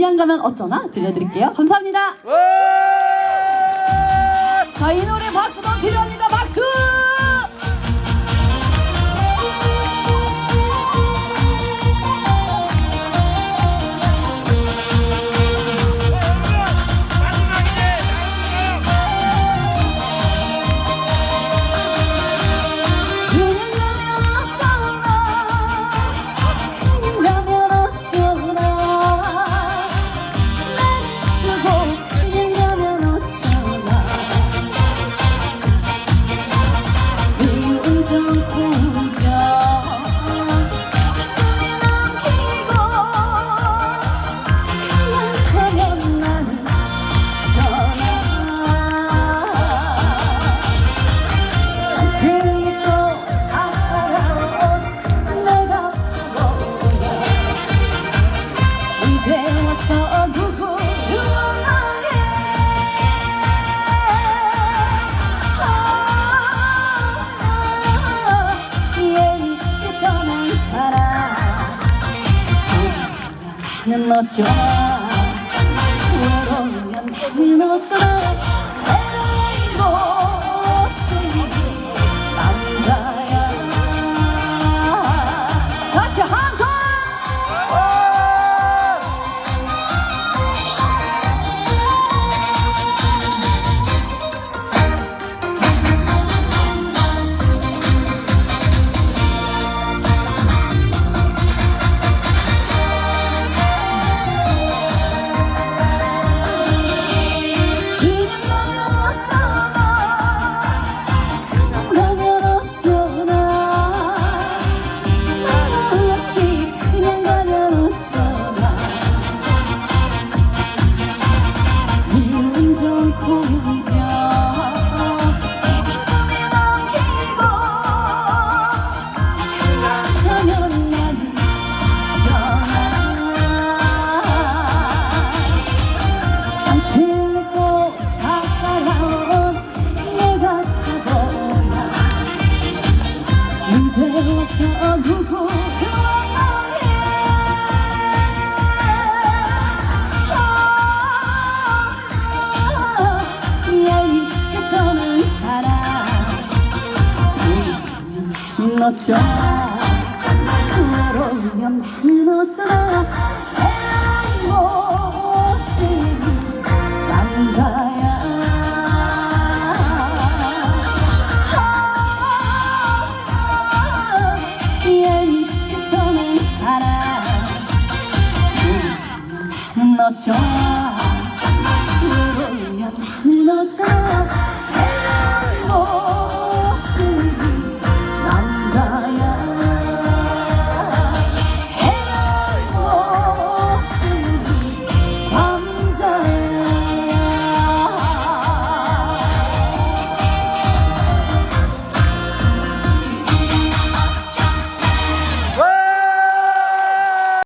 그냥 가면 어쩌나 들려드릴게요. 감사합니다. 자이 노래 박수도 필요 oh you. 나는 어쩌라 외로우면 나는 어쩌라 넌 어쩌나 외로우면 나는 어쩌나 해안 모습이 남자야. 외로우면 나는 어쩌나